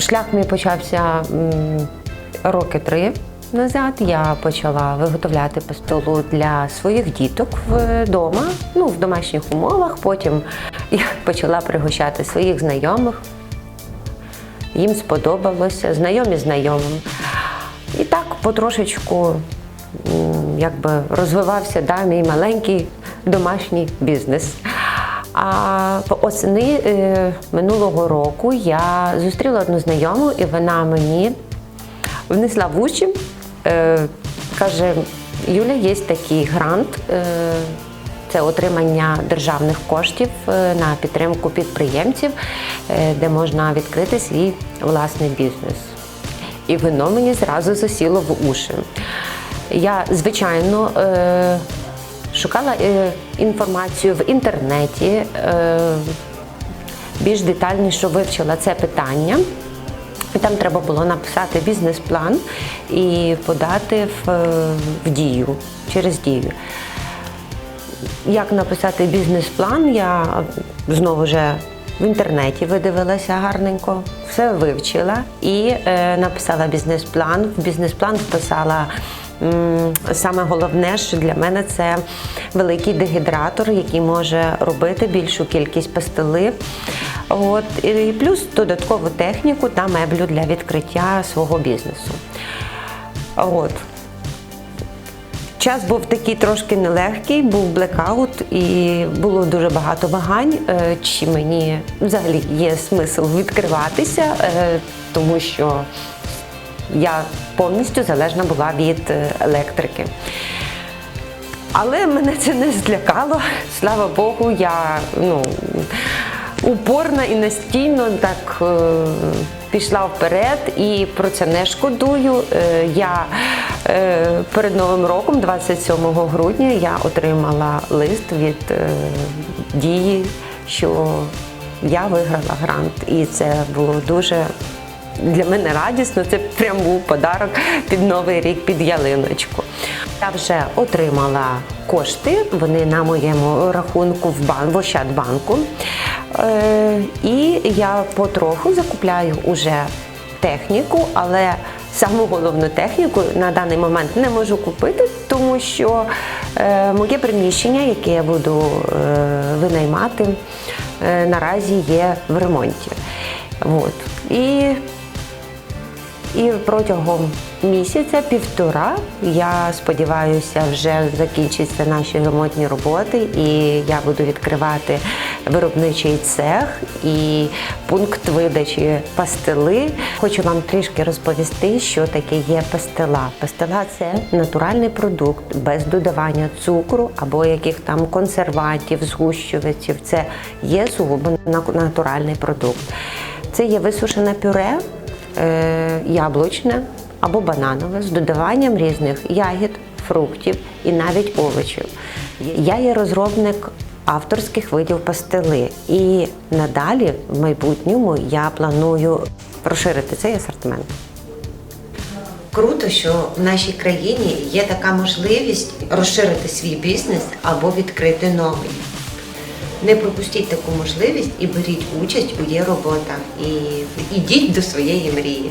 шлях мій почався роки три назад. Я почала виготовляти пастилу для своїх діток вдома, ну, в домашніх умовах. Потім я почала пригощати своїх знайомих. Їм сподобалося, знайомі знайомим. І так потрошечку якби розвивався да, мій маленький домашній бізнес. А осени е, минулого року я зустріла одну знайому, і вона мені внесла в уші, е, каже: Юля, є такий грант. Е, це отримання державних коштів на підтримку підприємців, де можна відкрити свій власний бізнес. І воно мені зразу засіло в уші. Я, звичайно, шукала е, інформацію в інтернеті, е, більш детальніше вивчила це питання. І Там треба було написати бізнес-план і подати в, е, в дію через дію. Як написати бізнес-план, я знову вже в інтернеті видивилася гарненько, все вивчила і е, написала бізнес-план. В бізнес-план вписала саме головне, що для мене це великий дегідратор, який може робити більшу кількість пастили. От, і плюс додаткову техніку та меблю для відкриття свого бізнесу. От. Час був такий трошки нелегкий, був блекаут і було дуже багато вагань, е, чи мені взагалі є смисл відкриватися, е, тому що я повністю залежна була від е, електрики. Але мене це не злякало. Слава Богу, я ну, упорна і настійно так е, пішла вперед і про це не шкодую. Е, я е, перед Новим роком, 27 грудня, я отримала лист від е, дії, що я виграла грант, і це було дуже для мене радісно. Це прям був подарок під новий рік, під ялиночку. Я вже отримала кошти, вони на моєму рахунку в бан, в Ощадбанку. Е, і я потроху закупляю уже техніку, але саму головну техніку на даний момент не можу купити, тому що е, моє приміщення, яке я буду е, винаймати, е, наразі є в ремонті. От. І і протягом місяця, півтора, я сподіваюся, вже закінчаться наші ремонтні роботи, і я буду відкривати виробничий цех і пункт видачі пастили. Хочу вам трішки розповісти, що таке є пастила. Пастила це натуральний продукт без додавання цукру або яких там консервантів, згущувачів. Це є сугубо натуральний продукт. Це є висушене пюре яблучне або бананове з додаванням різних ягід, фруктів і навіть овочів. Я є розробник авторських видів пастили, і надалі в майбутньому я планую розширити цей асортимент. Круто, що в нашій країні є така можливість розширити свій бізнес або відкрити новий. Не пропустіть таку можливість і беріть участь у є роботах. І йдіть до своєї мрії.